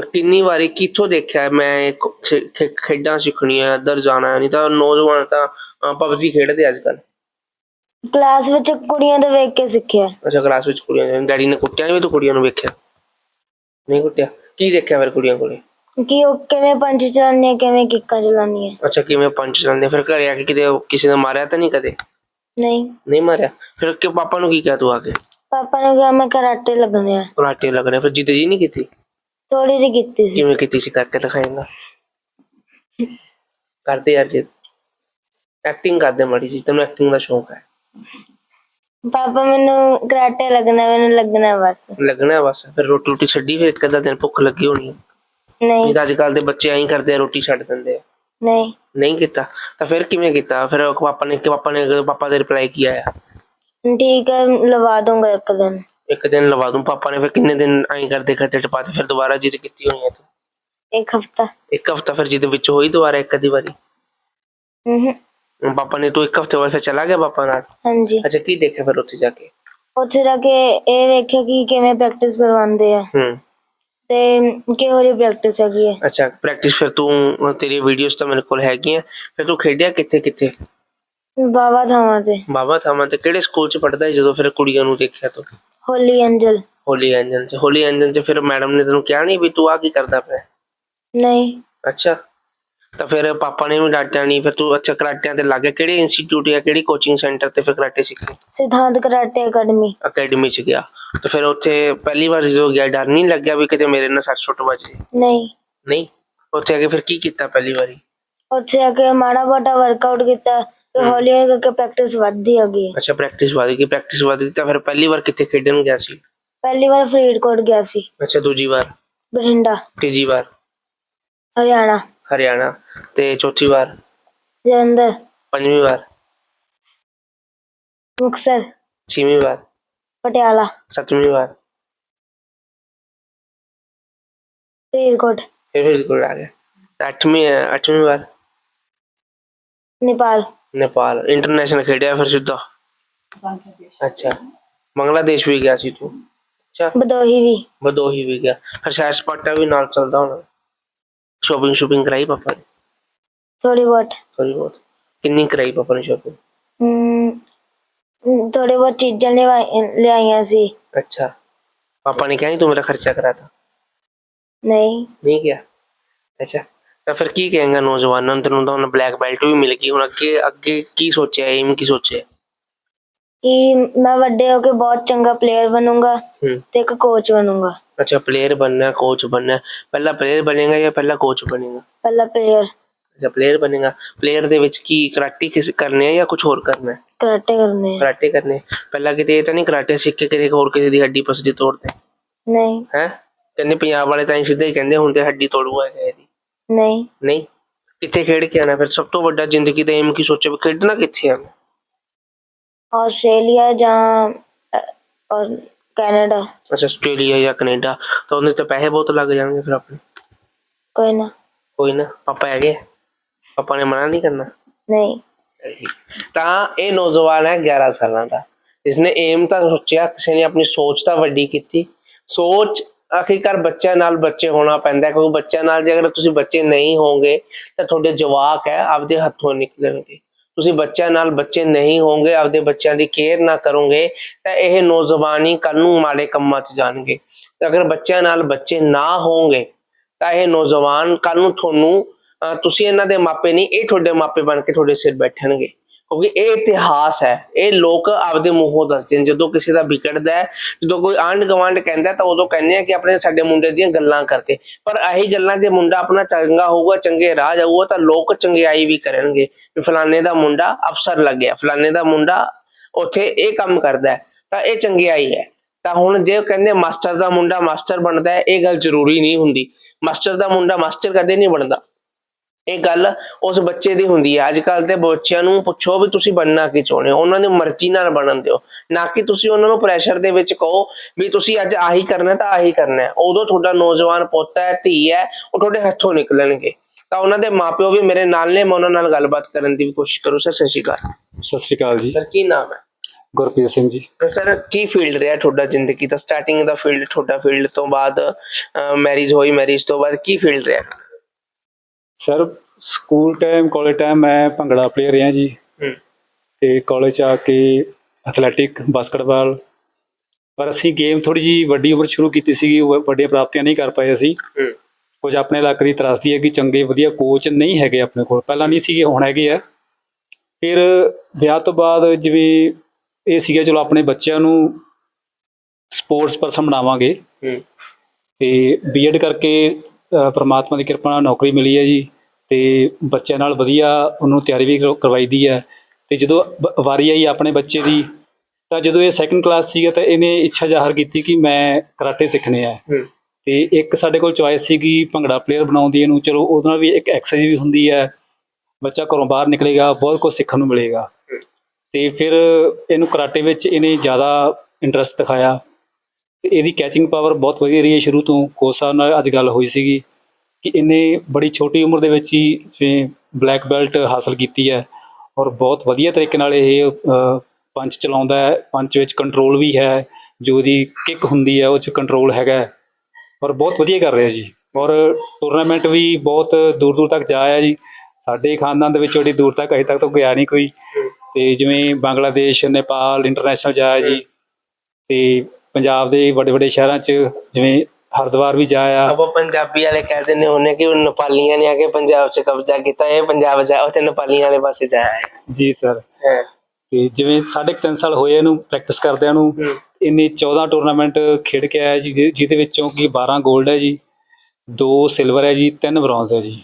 Speaker 1: ਕਿੰਨੀ ਵਾਰੀ ਕਿੱਥੋਂ ਦੇਖਿਆ ਮੈਂ ਖ- ਖੇ- ਖੇਡਾਂ ਸਿੱਖਣੀਆਂ ਇੱਧਰ ਜਾਣਾ ਨਹੀਂ ਤਾਂ ਨੌਜਵਾਨ ਤਾਂ ਪਬਜੀ ਖੇਡਦੇ ਅੱਜ ਕੱਲ
Speaker 2: ਕਲਾਸ ਵਿੱਚ ਕੁੜੀਆਂ ਤੋਂ ਵੇਖ ਕੇ ਸਿੱਖਿਆ।
Speaker 1: ਅੱਛਾ ਕਲਾਸ ਵਿੱਚ ਕੁੜੀਆਂ ਡੈਡੀ ਨੇ ਕੁੱਟਿਆ ਨਹੀਂ ਵੀ ਤੂੰ ਕੁੜੀਆਂ ਨੂੰ ਵੇਖਿਆ? ਨਹੀਂ ਕੁੱਟਿਆ। ਕੀ ਦੇਖਿਆ ਫਿਰ ਕੁੜੀਆਂ ਕੋਲੇ?
Speaker 2: ਕਿ ਉਹ ਕਿਵੇਂ ਪੰਜ ਚਲਾਉਂਦੀਆਂ ਕਿਵੇਂ ਕਿੱਕਾਂ ਚਲਾਉਂਦੀਆਂ।
Speaker 1: ਅੱਛਾ ਕਿਵੇਂ ਪੰਚ ਚਲਾਉਂਦੇ ਫਿਰ ਘਰੇ ਆ ਕੇ ਕਿਤੇ ਉਹ ਕਿਸੇ ਨੇ ਮਾਰਿਆ ਤਾਂ ਨਹੀਂ ਕਦੇ?
Speaker 2: ਨਹੀਂ।
Speaker 1: ਨਹੀਂ ਮਾਰਿਆ? ਫਿਰ ਕਿ ਪਾਪਾ ਨੂੰ ਕੀ ਕਿਹਾ ਤੂੰ ਆ ਕੇ?
Speaker 2: ਪਾਪਾ ਨੇ ਕਿਹਾ ਮੈਂ ਕਰਾਟੇ ਲੱਗਣੇ ਆ।
Speaker 1: ਕਰਾਟੇ ਲੱਗਣੇ ਫਿਰ ਜਿੱਦ ਜੀ ਨਹੀਂ ਕੀਤੀ?
Speaker 2: ਥੋੜੀ ਜਿਹੀ ਕੀਤੀ ਸੀ।
Speaker 1: ਕਿਵੇਂ ਕੀਤੀ ਸੀ? ਕਰਕੇ ਦਿਖਾਏਗਾ ਕਰਦੇ ਯਾਰ ਜੇ। ਐਕਟਿੰਗ ਕਰਦੇ ਮਾੜੀ ਜੀ ਤੈਨੂੰ ਐਕਟਿੰਗ ਦਾ ਸ਼ੌਂਕ ਹੈ।
Speaker 2: ਪਾਪਾ ਮੈਨੂੰ ਕਰਾਟੇ ਲੱਗਣਾ ਮੈਨੂੰ ਲੱਗਣਾ ਬਸ।
Speaker 1: ਲੱਗਣਾ ਬਸ ਫਿਰ ਰੋਟੀ ਰੋਟੀ ਛੱਡੀ ਫਿਰ ਇੱਕ ਅੱਧਾ ਦਿਨ ਭੁੱਖ ਲੱਗੀ ਹੋਣੀ। ਨਹੀਂ। ਅੱਜ ਕੱਲ ਦੇ ਬੱਚੇ ਐਂ ਕਰਦੇ ਆ ਰੋਟੀ ਛੱਡ ਦਿੰਦੇ ਆ।
Speaker 2: ਨਹੀਂ।
Speaker 1: ਨਹੀਂ ਕੀਤਾ। ਤਾਂ ਫਿਰ ਕਿਵੇਂ ਕੀਤਾ? ਫਿਰ ਪਾਪਾ ਨੇ ਕਿ ਪਾਪਾ ਨੇ ਪਾਪਾ ਦੇ ਰਿਪਲਾਈ ਕੀ ਆਇਆ?
Speaker 2: ਠੀਕ ਹੈ ਲਵਾ ਦੂੰਗਾ ਇੱਕ ਦਿਨ।
Speaker 1: ਇੱਕ ਦਿਨ ਲਵਾ ਦੂੰ। ਪਾਪਾ ਨੇ ਫਿਰ ਕਿੰਨੇ ਦਿਨ ਐਂ ਕਰਦੇ ਕਰਦੇ ਟਪਾਤੇ ਫਿਰ ਦੁਬਾਰਾ ਜਿੱਦ ਕੀਤੀ ਹੋਣੀ ਹੈ ਤੂੰ।
Speaker 2: ਇੱਕ ਹਫਤਾ।
Speaker 1: ਇੱਕ ਹਫਤਾ ਫਿਰ ਜਿੱਦ ਵਿੱਚ ਹੋਈ ਦੁਬਾਰਾ ਇੱਕ ਅੱਧੀ ਵਾਰੀ।
Speaker 2: ਹੂੰ
Speaker 1: ਪਾਪਾ ਨੇ ਤੂੰ ਇੱਕ ਹਫ਼ਤੇ ਬਾਅਦ ਫਿਰ ਚਲਾ ਗਿਆ ਪਾਪਾ ਨਾਲ?
Speaker 2: ਹਾਂਜੀ।
Speaker 1: ਅੱਛਾ ਕੀ ਦੇਖਿਆ ਫਿਰ ਉੱਥੇ ਜਾ ਕੇ?
Speaker 2: ਉੱਥੇ ਜਾ ਕੇ ਇਹ ਵੇਖਿਆ ਕਿ ਕਿਵੇਂ ਪ੍ਰੈਕਟਿਸ ਕਰਵਾਉਂਦੇ ਆ।
Speaker 1: ਹੂੰ।
Speaker 2: ਤੇ ਕਿਹੋ ਜਿਹੀ ਪ੍ਰੈਕਟਿਸ ਹੈਗੀ ਹੈ
Speaker 1: ਅੱਛਾ ਪ੍ਰੈਕਟਿਸ ਫਿਰ ਤੂੰ ਤੇਰੀ ਵੀਡੀਓਜ਼ ਤਾਂ ਮੇਰੇ ਕੋਲ ਹੈਗੀਆਂ। ਫਿਰ ਤੂੰ ਖੇਡਿਆ ਕਿੱਥੇ ਕਿੱਥੇ?
Speaker 2: ਬਾਬਾ ਥਾਵਾਂ ਤੇ।
Speaker 1: ਬਾਬਾ ਥਾਵਾਂ ਤੇ ਕਿਹੜੇ ਸਕੂਲ ਚ ਪੜਦਾ ਸੀ ਜਦੋਂ ਫਿਰ ਕੁੜੀਆਂ ਨੂੰ ਦੇਖਿਆ ਤੂੰ?
Speaker 2: ਹੋਲੀ ਐਂਜਲ।
Speaker 1: ਹੋਲੀ ਐਂਜਨ ਚ। ਹੋਲੀ ਐਂਜਨ ਚ ਫਿਰ ਮੈਡਮ ਨੇ ਤੈਨੂੰ ਕਿਹਾ ਨਹੀਂ ਵੀ ਤੂੰ ਆ ਕੀ ਕਰਦਾ ਪਿਆ?
Speaker 2: ਨਹੀਂ।
Speaker 1: ਅੱਛਾ। ਤਾਂ ਫਿਰ ਪਾਪਾ ਨੇ ਵੀ ਡਾਂਟਿਆ ਨਹੀਂ ਫਿਰ ਤੂੰ ਅੱਛਾ ਕਰਾਟਿਆਂ ਤੇ ਲੱਗ ਗਿਆ। ਕਿਹੜੇ ਇੰਸਟੀਚਿਊਟ ਜਾਂ ਕਿਹੜੀ ਕੋਚਿੰਗ ਸੈਂਟਰ ਤੇ ਫਿਰ ਕਰਾਟੇ ਸਿੱਖੀ?
Speaker 2: ਸਿਧਾਂਤ ਕਰਾਟੇ ਅਕੈਡਮੀ
Speaker 1: ਅਕੈਡਮੀ ਚ ਗਿਆ। ਤੇ ਫਿਰ ਉੱਥੇ ਪਹਿਲੀ ਵਾਰ ਜਦੋਂ ਗਿਆ ਡਰ ਨਹੀਂ ਲੱਗਿਆ ਵੀ ਕਿਤੇ ਮੇਰੇ ਨਾਲ ਸੱਟ ਸੁੱਟ ਵੱਜ ਜੇ?
Speaker 2: ਨਹੀਂ।
Speaker 1: ਨਹੀਂ? ਉੱਥੇ ਆ ਕੇ ਫਿਰ ਕੀ ਕੀਤਾ ਪਹਿਲੀ ਵਾਰੀ?
Speaker 2: ਉੱਥੇ ਆ ਕੇ ਮਾੜਾ ਮੋਟਾ ਵਰਕਆਊਟ ਕੀਤਾ। ਤੇ ਹੌਲੀ ਹੌਲੀ ਕਰਕੇ ਪ੍ਰੈਕਟਿਸ ਵੱਧਦੀ ਹੈਗੀ ਹੈ
Speaker 1: ਅੱਛਾ ਪ੍ਰੈਕਟਿਸ ਵਧ ਗਈ ਪ੍ਰੈਕਟਿਸ ਵਧ ਗਈ ਤਾਂ ਫਿਰ ਪਹਿਲੀ ਵਾਰ ਕਿੱਥੇ ਖੇਡਣ ਗਿਆ ਸੀ?
Speaker 2: ਪਹਿਲੀ ਵਾਰ ਫਰੀਦਕੋਟ ਗਿਆ ਸੀ।
Speaker 1: ਅੱਛਾ ਦੂਜੀ ਵਾਰ?
Speaker 2: ਬਠਿੰਡਾ।
Speaker 1: ਤੀਜੀ ਵਾਰ?
Speaker 2: ਹਰਿਆਣਾ।
Speaker 1: ਹਰਿਆਣਾ ਤੇ ਚੌਥੀ ਵਾਰ?
Speaker 2: ਜਲੰਧਰ।
Speaker 1: ਪੰਜਵੀਂ ਵਾਰ?
Speaker 2: ਮੁਕਤਸਰ।
Speaker 1: ਛੇਵੀਂ ਵਾਰ?
Speaker 2: ਪਟਿਆਲਾ।
Speaker 1: ਸੱਤਵੀਂ ਵਾਰ?
Speaker 2: ਫਰੀਦਕੋਟ।
Speaker 1: ਫਿਰ ਫਿਰ ਕੋਲ ਆ ਗਿਆ। ਤਾਂ ਅੱਠਵੀਂ ਅੱਠਵੀਂ ਵਾਰ?
Speaker 2: ਨੇਪਾਲ।
Speaker 1: ਨੇਪਾਲ ਇੰਟਰਨੈਸ਼ਨਲ ਖੇਡਿਆ ਫਿਰ ਸਿੱਧਾ? ਅੱਛਾ। ਬੰਗਲਾਦੇਸ਼ ਵੀ ਗਿਆ ਸੀ ਤੂੰ? ਅੱਛਾ।
Speaker 2: ਬਦੋਹੀ ਵੀ।
Speaker 1: ਬਦੋਹੀ ਵੀ ਗਿਆ। ਫਿਰ ਸ਼ਾਇਦ ਸਪਾਟਾ ਵੀ ਨਾਲ ਚੱਲਦਾ ਹੋਣਾ। ਸ਼ੋਪਿੰਗ ਸ਼ੂਪਿੰਗ ਕਰਾਈ ਪਾਪਾ ਨੇ?
Speaker 2: ਥੋੜੀ ਬਹੁਤ।
Speaker 1: ਥੋੜੀ ਬਹੁਤ। ਕਿੰਨੀ ਕਰਾਈ ਪਾਪਾ ਨੇ ਸ਼ੋਪਿੰਗ
Speaker 2: ਹਮ ਥੋੜੀ ਬਹੁਤ ਚੀਜ਼ਾਂ ਲਿਆਈ- ਲਿਆਈਆਂ ਸੀ।
Speaker 1: ਅੱਛਾ। ਪਾਪਾ ਨੇ ਕਿਹਾ ਨਹੀਂ ਤੂੰ ਮੇਰਾ ਖਰਚਾ ਕਰਾਤਾ
Speaker 2: ਨਹੀਂ।
Speaker 1: ਨਹੀਂ ਕਿਹਾ ਅੱਛਾ। ਤਾਂ ਫਿਰ ਕੀ ਕਹੇਗਾ ਨੌਜਵਾਨਾਂ ਨੂੰ? ਤੈਨੂੰ ਤਾਂ ਹੁਣ ਬਲੈਕ ਬੈਲਟ ਵੀ ਮਿਲ ਗਈ। ਹੁਣ ਅੱਗੇ ਅੱਗੇ ਕੀ ਸੋਚਿਆ ਏਮ ਕੀ ਸੋਚਿਆ?
Speaker 2: ਕਿ ਮੈਂ ਵੱਡੇ ਹੋ ਕੇ ਬਹੁਤ ਚੰਗਾ ਪਲੇਅਰ ਬਣੂੰਗਾ
Speaker 1: ਹੂੰ।
Speaker 2: ਤੇ ਇੱਕ ਕੋਚ ਬਣੂੰਗਾ।
Speaker 1: ਅੱਛਾ ਪਲੇਅਰ ਬਣਨਾ ਕੋਚ ਬਣਨਾ। ਪਹਿਲਾਂ ਪਲੇਅਰ ਬਣੇਗਾ ਜਾਂ ਪਹਿਲਾਂ ਕੋਚ ਬਣੇਗਾ?
Speaker 2: ਪਹਿਲਾ ਪਲੇਅਰ
Speaker 1: ਅੱਛਾ ਪਲੇਅਰ ਬਣੇਗਾ। ਪਲੇਅਰ ਦੇ ਵਿੱਚ ਕੀ ਕਰਾਟੇ ਕਿਸ ਕਰਨੇ ਆ ਜਾਂ ਕੁਝ ਹੋਰ ਕਰਨਾ? ਹੈ
Speaker 2: ਕਰਾਟੇ ਕਰਨੇ ਆ।
Speaker 1: ਕਰਾਟੇ ਕਰਨੇ। ਪਹਿਲਾਂ ਕਿਤੇ ਇਹ ਤਾਂ ਨਹੀਂ ਕਰਾਟੇ ਸਿੱਖ ਕੇ ਕਿਤੇ ਹੋਰ ਕਿਸੇ ਦੀ ਹੱਡੀ ਪਸਦੀ ਤੋੜਦੇ।
Speaker 2: ਨਹੀਂ।
Speaker 1: ਹੈ? ਕਹਿੰਦੇ ਪੰਜਾਬ ਵਾਲੇ ਤਾਂ ਹੀ ਸਿੱਧਾ ਹੀ ਕਹਿੰਦੇ ਹੁੰਦੇ ਹੱਡੀ ਤੋੜੂਗਾ ਇਹਦੀ
Speaker 2: ਨਹੀਂ।
Speaker 1: ਨਹੀਂ? ਕਿੱਥੇ ਖੇਡ ਕੇ ਆਣਾ ਫਿਰ? ਸਭ ਤੋਂ ਵੱਡਾ ਜ਼ਿੰਦਗੀ ਦਾ ਏਮ ਕੀ ਸੋਚਿਆ ਵੀ ਖੇਡਣਾ ਕਿੱਥੇ ਆ?
Speaker 2: ਆਸਟ੍ਰੇਲੀਆ ਜਾਂ ਅ, ਔਰ ਕੈਨੇਡਾ।
Speaker 1: ਅੱਛਾ ਆਸਟ੍ਰੇਲੀਆ ਜਾਂ ਕੈਨੇਡਾ। ਤਾਂ ਉਹਦੇ ਤੇ ਪੈਸੇ ਬਹੁਤ ਲੱਗ ਜਾਣਗੇ ਫਿਰ ਆਪਣੇ।
Speaker 2: ਕੋਈ ਨਾ।
Speaker 1: ਕੋਈ ਨਾ ਪਾਪਾ ਹੈਗੇ ਆ? ਪਾਪਾ ਨੇ ਮਨਾ ਨਹੀਂ ਕਰਨਾ?
Speaker 2: ਨਹੀਂ।
Speaker 1: ਤਾਂ ਇਹ ਨੌਜਵਾਨ ਹੈ 11 ਸਾਲਾਂ ਦਾ। ਇਸਨੇ ਏਮ ਤਾਂ ਸੋਚਿਆ ਕਿਸੇ ਨੇ ਆਪਣੀ ਸੋਚ ਤਾਂ ਵੱਡੀ ਕੀਤੀ। ਸੋਚ ਆਖਿਰਕਾਰ ਬੱਚਿਆਂ ਨਾਲ ਬੱਚੇ ਹੋਣਾ ਪੈਂਦਾ ਕਿਉਂਕਿ ਬੱਚਿਆਂ ਨਾਲ ਜੇ ਅਗਰ ਤੁਸੀਂ ਬੱਚੇ ਨਹੀਂ ਹੋਗੇ ਤਾਂ ਤੁਹਾਡੇ ਜਵਾਕ ਹੈ, ਆਪਦੇ ਹੱਥੋਂ ਨਿਕਲਣਗੇ। ਤੁਸੀਂ ਬੱਚਿਆਂ ਨਾਲ ਬੱਚੇ ਨਹੀਂ ਹੋਗੇ ਆਪਦੇ ਬੱਚਿਆਂ ਦੀ ਕੇਅਰ ਨਾ ਕਰੋਗੇ, ਤਾਂ ਇਹ ਨੌਜਵਾਨੀ ਕੱਲ ਨੂੰ ਮਾੜੇ ਕੰਮਾਂ 'ਚ ਜਾਣਗੇ। ਅਗਰ ਬੱਚਿਆਂ ਨਾਲ ਬੱਚੇ ਨਾ ਹੋਗੇ ਤਾਂ ਇਹ ਨੌਜਵਾਨ ਕੱਲ ਨੂੰ ਤੁਹਾਨੂੰ ਤੁਸੀਂ ਇਹਨਾਂ ਦੇ ਮਾਪੇ ਨਹੀਂ, ਇਹ ਤੁਹਾਡੇ ਮਾਪੇ ਬਣ ਕੇ ਤੁਹਾਡੇ ਸਿਰ ਬੈਠਣਗੇ। ਕਿਉਂਕਿ ਇਹ ਇਤਿਹਾਸ ਹੈ। ਇਹ ਲੋਕ ਆਪਦੇ ਮੂੰਹੋਂ ਦੱਸਦੇ ਨੇ। ਜਦੋਂ ਕਿਸੇ ਦਾ ਵਿਗੜਦਾ ਹੈ, ਜਦੋਂ ਕੋਈ ਆਂਢ ਗਵਾਂਢ ਕਹਿੰਦਾ ਤਾਂ ਉਦੋਂ ਕਹਿੰਦੇ ਆ ਕਿ ਆਪਣੇ ਸਾਡੇ ਮੁੰਡੇ ਦੀਆਂ ਗੱਲਾਂ ਕਰਕੇ। ਪਰ ਇਹੀ ਗੱਲਾਂ ਜੇ ਮੁੰਡਾ ਆਪਣਾ ਚੰਗਾ ਹੋਊਗਾ, ਚੰਗੇ ਰਾਹ ਜਾਊਗਾ, ਤਾਂ ਲੋਕ ਚੰਗਿਆਈ ਵੀ ਕਰਨਗੇ ਵੀ ਫਲਾਣੇ ਦਾ ਮੁੰਡਾ ਅਫਸਰ ਲੱਗਿਆ। ਫਲਾਣੇ ਦਾ ਮੁੰਡਾ ਉੱਥੇ ਇਹ ਕੰਮ ਕਰਦਾ ਤਾਂ ਇਹ ਚੰਗਿਆਈ ਹੈ। ਤਾਂ ਹੁਣ ਜੇ ਕਹਿੰਦੇ ਮਾਸਟਰ ਦਾ ਮੁੰਡਾ ਮਾਸਟਰ ਬਣਦਾ ਹੈ, ਇਹ ਗੱਲ ਜ਼ਰੂਰੀ ਨਹੀਂ ਹੁੰਦੀ। ਮਾਸਟਰ ਦਾ ਮੁੰਡਾ ਮਾਸਟਰ ਕਦੇ ਨਹੀਂ ਬਣਦਾ। ਇਹ ਗੱਲ ਉਸ ਬੱਚੇ ਦੀ ਹੁੰਦੀ ਹੈ। ਅੱਜ ਕੱਲ ਦੇ ਬੱਚਿਆਂ ਨੂੰ ਪੁੱਛੋ ਵੀ ਤੁਸੀਂ ਬਣਨਾ ਕੀ ਚਾਹੁੰਦੇ ਹੋ। ਉਹਨਾਂ ਦੀ ਮਰਜ਼ੀ ਨਾਲ ਬਣਨ ਦਿਓ। ਨਾ ਕਿ ਤੁਸੀਂ ਉਹਨਾਂ ਨੂੰ ਪ੍ਰੈਸ਼ਰ ਦੇ ਵਿੱਚ ਕਹੋ ਵੀ ਤੁਸੀਂ ਅੱਜ ਆਹੀ ਕਰਨਾ ਤਾਂ ਆਹੀ ਕਰਨਾ ਹੈ। ਉਦੋਂ ਤੁਹਾਡਾ ਨੌਜਵਾਨ ਪੁੱਤ ਹੈ ਧੀ ਹੈ ਉਹ ਤੁਹਾਡੇ ਹੱਥੋਂ ਨਿਕਲਣਗੇ। ਤਾਂ ਉਹਨਾਂ ਦੇ ਮਾਪਿਓ ਵੀ ਮੇਰੇ ਨਾਲ ਨੇ ਮੈਂ ਉਹਨਾਂ ਨਾਲ ਗੱਲਬਾਤ ਕਰਨ ਦੀ ਵੀ ਕੋਸ਼ਿਸ਼ ਕਰੂੰ। ਸਰ ਸਤਿ ਸ਼੍ਰੀ ਅਕਾਲ।
Speaker 3: ਸਤਿ ਸ਼੍ਰੀ ਅਕਾਲ ਜੀ।
Speaker 1: ਸਰ ਕੀ ਨਾਮ ਹੈ?
Speaker 3: ਗੁਰਪ੍ਰੀਤ ਸਿੰਘ ਜੀ।
Speaker 1: ਸਰ ਕੀ ਫੀਲਡ ਰਿਹਾ ਤੁਹਾਡਾ ਜ਼ਿੰਦਗੀ ਦਾ? ਸਟਾਰਟਿੰਗ ਦਾ ਫੀਲਡ ਤੁਹਾਡਾ ਫੀਲਡ ਤੋਂ ਬਾਅਦ ਮੈਰਿਜ ਹੋਈ ਮੈਰਿਜ ਤੋਂ ਬਾਅਦ ਕੀ ਫੀਲਡ ਰਿਹਾ?
Speaker 3: Sir school time college time ਮੈਂ ਭੰਗੜਾ ਪਲੇਅਰ ਰਿਹਾ ਜੀ। ਤੇ ਕਾਲਜ ਆ ਕੇ ਐਥਲੈਟਿਕ ਬਾਸਕਟਬਾਲ ਪਰ ਅਸੀਂ ਗੇਮ ਥੋੜੀ ਜੀ ਵੱਡੀ ਉਮਰ ਸ਼ੁਰੂ ਕੀਤੀ ਸੀਗੀ ਉਹ ਵੱਡੀਆਂ ਪ੍ਰਾਪਤੀਆਂ ਨਹੀਂ ਕਰ ਪਾਏ ਅਸੀਂ। ਕੁਝ ਆਪਣੇ ਇਲਾਕੇ ਦੀ ਤਰਾਸਦੀ ਹੈ ਕਿ ਚੰਗੇ ਵਧੀਆ ਕੋਚ ਨਹੀਂ ਹੈਗੇ ਆਪਣੇ ਕੋਲ। ਪਹਿਲਾਂ ਨਹੀਂ ਸੀਗੇ ਹੁਣ ਹੈਗੇ ਆ। ਫਿਰ ਵਿਆਹ ਤੋਂ ਬਾਅਦ ਜਿਵੇਂ ਇਹ ਸੀਗਾ ਚਲੋ ਆਪਣੇ ਬੱਚਿਆਂ ਨੂੰ ਸਪੋਰਟਸ ਪਰਸਨ ਬਣਾਵਾਂਗੇ। ਤੇ ਬੀਐਡ ਕਰਕੇ ਪ੍ਰਮਾਤਮਾ ਦੀ ਕਿਰਪਾ ਨਾਲ ਨੌਕਰੀ ਮਿਲੀ ਹੈ ਜੀ। ਤੇ ਬੱਚਿਆਂ ਨਾਲ ਵਧੀਆ ਉਹਨੂੰ ਤਿਆਰੀ ਵੀ ਕਰਵਾ- ਕਰਵਾਈ ਦੀ ਹੈ। ਤੇ ਜਦੋਂ ਬ- ਵਾਰੀ ਆਈ ਆਪਣੇ ਬੱਚੇ ਦੀ ਤਾਂ ਜਦੋਂ ਇਹ ਸੈਕੰਡ ਕਲਾਸ ਸੀਗਾ ਤਾਂ ਇਹਨੇ ਇੱਛਾ ਜ਼ਾਹਰ ਕੀਤੀ ਕਿ ਮੈਂ ਕਰਾਟੇ ਸਿੱਖਣੇ ਆ।
Speaker 1: ਹੂੰ।
Speaker 3: ਤੇ ਇੱਕ ਸਾਡੇ ਕੋਲ ਚੁਆਇਸ ਸੀਗੀ ਭੰਗੜਾ ਪਲੇਅਰ ਬਣਾਉਣ ਦੀ ਇਹਨੂੰ। ਚਲੋ ਉਹਦੇ ਨਾਲ ਵੀ ਇੱਕ ਐਕਸਰਸਾਈਜ਼ ਵੀ ਹੁੰਦੀ ਹੈ। ਬੱਚਾ ਘਰੋਂ ਬਾਹਰ ਨਿਕਲੇਗਾ ਬਹੁਤ ਕੁਝ ਸਿੱਖਣ ਨੂੰ ਮਿਲੇਗਾ। ਤੇ ਫਿਰ ਇਹਨੂੰ ਕਰਾਟੇ ਵਿੱਚ ਇਹਨੇ ਜ਼ਿਆਦਾ ਇੰਟਰਸਟ ਦਿਖਾਇਆ। ਤੇ ਇਹਦੀ ਕੈਚਿੰਗ ਪਾਵਰ ਬਹੁਤ ਵਧੀਆ ਰਹੀ ਹੈ ਸ਼ੁਰੂ ਤੋਂ। ਕੋਚ ਸਾਹਿਬ ਨਾਲ ਅੱਜ ਗੱਲ ਹੋਈ ਸੀਗੀ। ਕਿ ਇਹਨੇ ਬੜੀ ਛੋਟੀ ਉਮਰ ਦੇ ਵਿੱਚ ਹੀ ਜਿਵੇਂ ਬਲੈਕ ਬੈਲਟ ਹਾਸਲ ਕੀਤੀ ਹੈ ਔਰ ਬਹੁਤ ਵਧੀਆ ਤਰੀਕੇ ਨਾਲ ਇਹ ਪੰਚ ਚਲਾਉਂਦਾ ਹੈ ਪੰਚ ਵਿੱਚ ਕੰਟਰੋਲ ਵੀ ਹੈ, ਜੋ ਉਹਦੀ ਕਿੱਕ ਹੁੰਦੀ ਹੈ, ਉਹ 'ਚ ਕੰਟਰੋਲ ਹੈਗਾ ਔਰ ਬਹੁਤ ਵਧੀਆ ਕਰ ਰਿਹਾ ਜੀ ਔਰ ਟੂਰਨਾਮੈਂਟ ਵੀ ਬਹੁਤ ਦੂਰ ਦੂਰ ਤੱਕ ਜਾਇਆ ਜੀ। ਸਾਡੇ ਖਾਨਦਾਨ ਦੇ ਵਿੱਚ ਏਡੀ ਦੂਰ ਤੱਕ ਅਜੇ ਤੱਕ ਤਾਂ ਗਿਆ ਨਹੀਂ ਕੋਈ। ਤੇ ਜਿਵੇਂ ਬੰਗਲਾਦੇਸ਼, ਨੇਪਾਲ ਇੰਟਰਨੈਸ਼ਨਲ ਜਾਇਆ ਜੀ। ਤੇ ਪੰਜਾਬ ਦੇ ਵੱਡੇ ਵੱਡੇ ਸ਼ਹਿਰਾਂ 'ਚ ਜਿਵੇਂ ਹਰਿਦੁਆਰ ਵੀ ਜਾਇਆ
Speaker 1: ਆਪਾਂ ਪੰਜਾਬੀ ਵਾਲੇ ਕਹਿ ਦਿੰਦੇ ਹੁੰਨੇ ਕਿ ਉਹ ਨੇਪਾਲੀਆਂ ਨੇ ਆ ਕੇ ਪੰਜਾਬ 'ਚ ਕਬਜ਼ਾ ਕੀਤਾ ਇਹ ਪੰਜਾਬ ਜਾ ਉੱਥੇ ਨੇਪਾਲੀਆਂ ਵਾਲੇ ਪਾਸੇ ਜਾਇਆ ਹੈ
Speaker 3: ਜੀ ਸਰ
Speaker 1: ਹਾਂ।
Speaker 3: ਤੇ ਜਿਵੇਂ ਸਾਢੇ ਕੁ ਤਿੰਨ ਸਾਲ ਹੋਏ ਇਹਨੂੰ ਪ੍ਰੈਕਟਿਸ ਕਰਦਿਆਂ ਨੂੰ। ਇੰਨੇ 14 ਟੂਰਨਾਮੈਂਟ ਖੇਡ ਕੇ ਆਇਆ ਜੀ ਜਿਹ- ਜਿਹਦੇ ਵਿੱਚੋਂ ਕਿ 12 골ਡ ਹੈ ਜੀ 2 ਸਿਲਵਰ ਹੈ ਜੀ 3 ਬ੍ਰੌਂਜ਼ ਹੈ ਜੀ।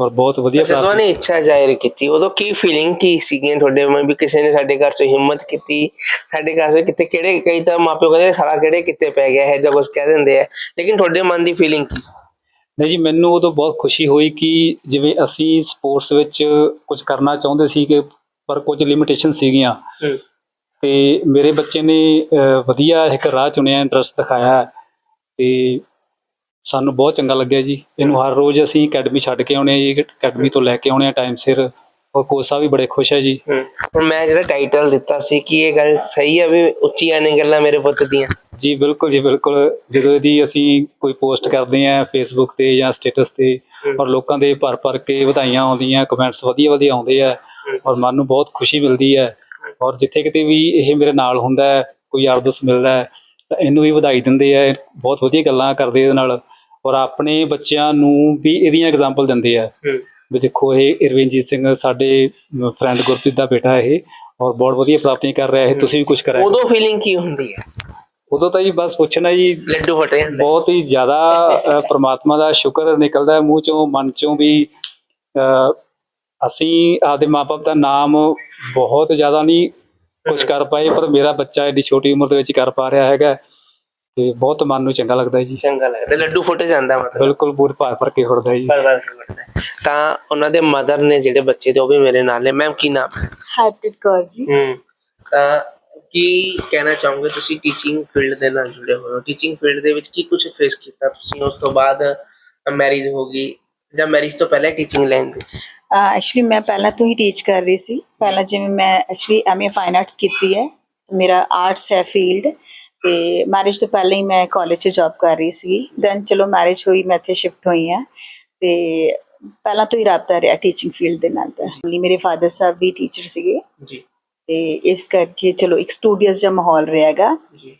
Speaker 3: ਔਰ ਬਹੁਤ ਵਧੀਆ
Speaker 1: ਜਦੋਂ ਨੇ ਇੱਛਾ ਜ਼ਾਹਿਰ ਕੀਤੀ ਉਦੋਂ ਕੀ ਫੀਲਿੰਗ ਕੀ ਸੀਗੀਆਂ ਤੁਹਾਡੇ ਮਨ ਵੀ ਕਿਸੇ ਨੇ ਸਾਡੇ ਘਰ 'ਚ ਹਿੰਮਤ ਕੀਤੀ? ਸਾਡੇ ਘਰ 'ਚ ਕਿਤੇ ਕਿਹੜੇ ਕਈ ਤਾਂ ਮਾਪਿਓ ਕਹਿੰਦੇ ਸਾਲਾ ਕਿਹੜੇ ਕਿਤੇ ਪੈ ਗਿਆ ਹੈ ਜਾਂ ਕੁਝ ਕਹਿ ਦਿੰਦੇ ਆ। ਲੇਕਿਨ ਤੁਹਾਡੇ ਮਨ ਦੀ ਫੀਲਿੰਗ ਕੀ?
Speaker 3: ਨਹੀਂ ਜੀ ਮੈਨੂੰ ਉਦੋਂ ਬਹੁਤ ਖੁਸ਼ੀ ਹੋਈ ਕਿ ਜਿਵੇਂ ਅਸੀਂ ਸਪੋਰਟਸ ਵਿੱਚ ਕੁਝ ਕਰਨਾ ਚਾਹੁੰਦੇ ਸੀ ਕਿ ਪਰ ਕੁਝ ਲਿਮਿਟੇਸ਼ਨ ਸੀਗੀਆਂ। ਤੇ ਮੇਰੇ ਬੱਚੇ ਨੇ ਵਧੀਆ ਇੱਕ ਰਾਹ ਚੁਣਿਆ ਇੰਟਰਸਟ ਦਿਖਾਇਆ। ਤੇ ਸਾਨੂੰ ਬਹੁਤ ਚੰਗਾ ਲੱਗਿਆ ਜੀ। ਇਹਨੂੰ ਹਰ ਰੋਜ਼ ਅਸੀਂ ਅਕੈਡਮੀ ਛੱਡ ਕੇ ਆਉਣੇ ਆ ਜੀ ਅਕੈਡਮੀ ਤੋਂ ਲੈ ਕੇ ਆਉਣੇ ਆ ਟਾਈਮ ਸਿਰ। ਔਰ ਕੋਚ ਸਾਹਿਬ ਵੀ ਬੜੇ ਖੁਸ਼ ਹੈ ਜੀ।
Speaker 1: ਹੁਣ ਮੈਂ ਜਿਹੜਾ ਟਾਈਟਲ ਦਿੱਤਾ ਸੀ ਕਿ ਇਹ ਗੱਲ ਸਹੀ ਹੈ ਵੀ ਉੱਚੀਆਂ ਨੇ ਗੱਲਾਂ ਮੇਰੇ ਪੁੱਤ ਦੀਆਂ।
Speaker 3: ਜੀ ਬਿਲਕੁਲ ਜੀ ਬਿਲਕੁਲ। ਜਦੋਂ ਇਹਦੀ ਅਸੀਂ ਕੋਈ ਪੋਸਟ ਕਰਦੇ ਆ ਫੇਸਬੁੱਕ ਤੇ ਜਾਂ ਸਟੇਟਸ ਤੇ ਔਰ ਲੋਕਾਂ ਦੇ ਭਰ ਭਰ ਕੇ ਵਧਾਈਆਂ ਆਉਂਦੀਆਂ ਕਮੈਂਟਸ ਵਧੀਆ ਵਧੀਆ ਆਉਂਦੇ ਆ ਔਰ ਮਨ ਨੂੰ ਬਹੁਤ ਖੁਸ਼ੀ ਮਿਲਦੀ ਹੈ। ਔਰ ਜਿੱਥੇ ਕਿਤੇ ਵੀ ਇਹ ਮੇਰੇ ਨਾਲ ਹੁੰਦਾ ਹੈ ਕੋਈ ਯਾਰ ਦੋਸਤ ਮਿਲਦਾ ਹੈ ਤਾਂ ਇਹਨੂੰ ਵੀ ਵਧਾਈ ਦਿੰਦੇ ਆ। ਬਹੁਤ ਵਧੀਆ ਗੱਲਾਂ ਕਰਦੇ ਇਹਦੇ ਨਾਲ। ਔਰ ਆਪਣੇ ਬੱਚਿਆਂ ਨੂੰ ਵੀ ਇਹਦੀਆਂ ਐਗਜ਼ਾਮਪਲ ਦਿੰਦੇ ਆ। ਵੀ ਦੇਖੋ ਇਹ ਇਰਵਿੰਜੀਤ ਸਿੰਘ ਸਾਡੇ ਫਰੈਂਡ ਗੁਰਪ੍ਰੀਤ ਦਾ ਬੇਟਾ ਇਹ ਔਰ ਬਹੁਤ ਵਧੀਆ ਪ੍ਰਾਪਤੀਆਂ ਕਰ ਰਿਹਾ ਹੈ। ਤੁਸੀਂ ਵੀ ਕੁਝ ਕਰਿਆ
Speaker 1: ਉਦੋਂ ਫੀਲਿੰਗ ਕੀ ਹੁੰਦੀ ਹੈ?
Speaker 3: ਉਦੋਂ ਤਾਂ ਜੀ ਬਸ ਪੁੱਛਣਾ ਜੀ
Speaker 1: ਲੱਡੂ ਫਟੇ ਜਾਂਦੇ।
Speaker 3: ਬਹੁਤ ਹੀ ਜ਼ਿਆਦਾ ਪ੍ਰਮਾਤਮਾ ਦਾ ਸ਼ੁਕਰ ਨਿਕਲਦਾ ਹੈ ਮੂੰਹ ਚੋਂ ਮਨ ਚੋਂ ਵੀ ਅਸੀਂ ਆਪਦੇ ਮਾਪੇ ਦਾ ਨਾਮ ਬਹੁਤ ਜ਼ਿਆਦਾ ਨਹੀਂ ਕੁਝ ਕਰ ਪਾਏ ਪਰ ਮੇਰਾ ਬੱਚਾ ਏਡੀ ਛੋਟੀ ਉਮਰ ਦੇ ਵਿੱਚ ਕਰ ਪਾ ਰਿਹਾ ਹੈਗਾ। ਤੇ ਬਹੁਤ ਮਨ ਨੂੰ ਚੰਗਾ ਲੱਗਦਾ ਹੈ ਜੀ।
Speaker 1: ਚੰਗਾ ਲੱਗਦਾ ਲੱਡੂ ਫੁੱਟ ਜਾਂਦਾ ਮਤਲਬ।
Speaker 3: ਬਿਲਕੁਲ ਪੂਰ ਭਾਰ ਭਰ ਕੇ ਖੁਰਦਾ ਜੀ।
Speaker 1: ਪਰ ਵਾਰ ਫੁੱਟਦਾ ਹੈ। ਤਾਂ ਉਹਨਾਂ ਦੇ ਮਦਰ ਨੇ ਜਿਹੜੇ ਬੱਚੇ ਤੇ ਉਹ ਵੀ ਮੇਰੇ ਨਾਲ ਨੇ। ਮੈਮ ਕੀ ਨਾਮ ਹੈ?
Speaker 4: ਹਰਪ੍ਰੀਤ ਕੌਰ ਜੀ।
Speaker 1: ਹੂੰ ਤਾਂ ਕੀ ਕਹਿਣਾ ਚਾਹੋਗੇ ਤੁਸੀਂ ਟੀਚਿੰਗ ਫੀਲਡ ਦੇ ਨਾਲ ਜੁੜੇ ਹੋਏ ਹੋ? ਟੀਚਿੰਗ ਫੀਲਡ ਦੇ ਵਿੱਚ ਕੀ ਕੁਝ ਫੇਸ ਕੀਤਾ ਤੁਸੀਂ? ਉਸ ਤੋਂ ਬਾਅਦ ਮੈਰਿਜ ਹੋ ਗਈ ਜਾਂ ਮੈਰਿਜ ਤੋਂ ਪਹਿਲਾਂ ਟੀਚਿੰਗ ਲਾਈਨ ਦੇ?
Speaker 4: ਐਕਚੁਅਲੀ ਮੈਂ ਪਹਿਲਾਂ ਤੋਂ ਹੀ ਟੀਚ ਕਰ ਰਹੀ ਸੀ। ਪਹਿਲਾਂ ਜਿਵੇਂ ਮੈਂ ਐਕਚੁਅਲੀ ਐਮਏ ਫਾਈਨ ਆਰਟਸ ਕੀਤੀ ਹੈ। ਮੇਰਾ ਆਰਟਸ ਹੈ ਫੀਲਡ ਤੇ ਮੈਰਿਜ ਤੋਂ ਪਹਿਲਾਂ ਹੀ ਮੈਂ ਕਾਲਜ 'ਚ ਜੌਬ ਕਰ ਰਹੀ ਸੀ ਦੈਨ ਚਲੋ ਮੈਰਿਜ ਹੋਈ ਮੈਂ ਇੱਥੇ ਸ਼ਿਫਟ ਹੋਈ ਹਾਂ। ਤੇ ਪਹਿਲਾਂ ਤੋਂ ਹੀ ਰਾਬਤਾ ਰਿਹਾ ਟੀਚਿੰਗ ਫੀਲਡ ਦੇ ਨਾਲ ਤਾਂ। ਮੇਰੇ ਫਾਦਰ ਸਾਹਿਬ ਵੀ ਟੀਚਰ ਸੀਗੇ।
Speaker 1: ਜੀ।
Speaker 4: ਤੇ ਇਸ ਕਰਕੇ ਚਲੋ ਇੱਕ ਸਟੂਡੀਅਸ ਜਿਹਾ ਮਾਹੌਲ ਰਿਹਾਗਾ
Speaker 1: ਜੀ।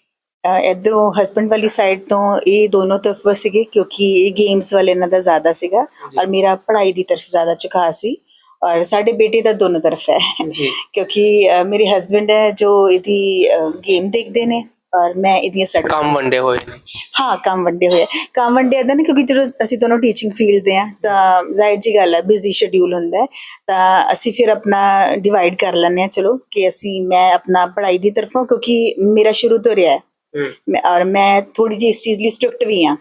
Speaker 4: ਇਧਰੋਂ ਹਸਬੰਡ ਵਾਲੀ ਸਾਈਡ ਤੋਂ ਇਹ ਦੋਨੋਂ ਤਰਫ ਸੀਗੇ ਕਿਉਂਕਿ ਇਹ ਗੇਮਸ ਵਾਲੇ ਇਹਨਾਂ ਦਾ ਜ਼ਿਆਦਾ ਸੀਗਾ। ਔਰ ਮੇਰਾ ਪੜ੍ਹਾਈ ਦੀ ਤਰਫ ਜ਼ਿਆਦਾ ਝੁਕਾਅ ਸੀ। ਔਰ ਸਾਡੇ ਬੇਟੇ ਦਾ ਦੋਨੋਂ ਤਰਫ ਹੈ।
Speaker 1: ਜੀ।
Speaker 4: ਕਿਉਂਕਿ ਮੇਰੇ ਹਸਬੰਡ ਹੈ ਜੋ ਇਹਦੀ ਗੇਮ ਦੇਖਦੇ ਨੇ। ਔਰ ਮੈਂ ਇਹਦੀਆਂ ਸਟੱਡੀ
Speaker 1: ਕੰਮ ਵੰਡੇ ਹੋਏ ਨੇ।
Speaker 4: ਹਾਂ ਕੰਮ ਵੰਡੇ ਹੋਏ। ਕੰਮ ਵੰਡੇ ਏਦਾਂ ਨਾ ਕਿਉਂਕਿ ਜਦੋਂ ਅਸੀਂ ਦੋਨੋਂ ਟੀਚਿੰਗ ਫੀਲਡ ਦੇ ਆ ਤਾਂ ਜ਼ਾਹਿਰ ਜੀ ਗੱਲ ਹੈ ਬਿਜ਼ੀ ਸ਼ਡਿਊਲ ਹੁੰਦਾ ਹੈ। ਤਾਂ ਅਸੀਂ ਫਿਰ ਆਪਣਾ ਡਿਵਾਈਡ ਕਰ ਲੈਂਦੇ ਆ ਚਲੋ ਕਿ ਅਸੀਂ ਮੈਂ ਆਪਣਾ ਪੜ੍ਹਾਈ ਦੀ ਤਰਫੋਂ ਕਿਉਂਕਿ ਮੇਰਾ ਸ਼ੁਰੂ ਤੋਂ ਰਿਹਾ ਹੈ।
Speaker 1: ਹੂੰ।
Speaker 4: ਮੈਂ ਔਰ ਮੈਂ ਥੋੜੀ ਜਿਹੀ ਇਸ ਚੀਜ਼ ਲਈ ਸਟ੍ਰਿਕਟ ਵੀ ਆ।